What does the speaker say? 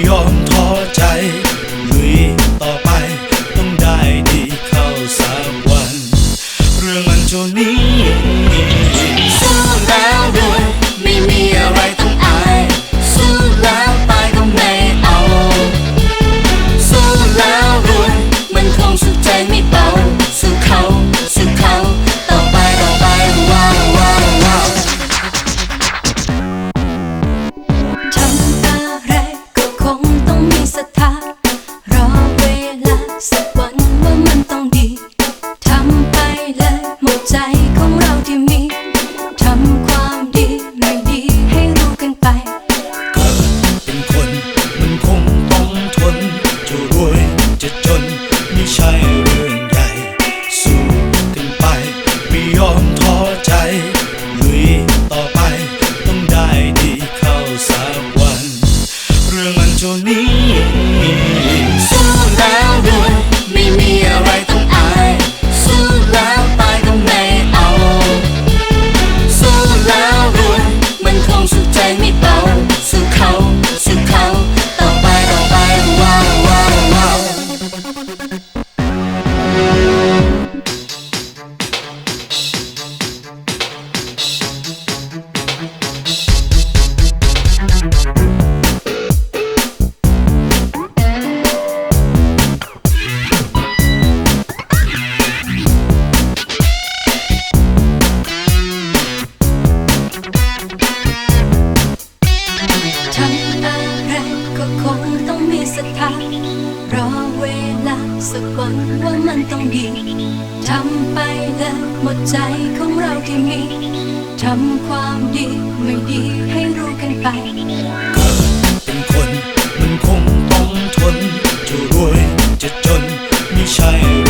用拖着。 ต้องมีสักพักรอเวลาสักวันว่ามันต้องดีทำไปแล้วหมดใจของเราที่มีทำความดีไม่ดีให้รู้กันไปเกิดเป็นคนมันคงต้องทนจะรวยจะจนไม่ใช่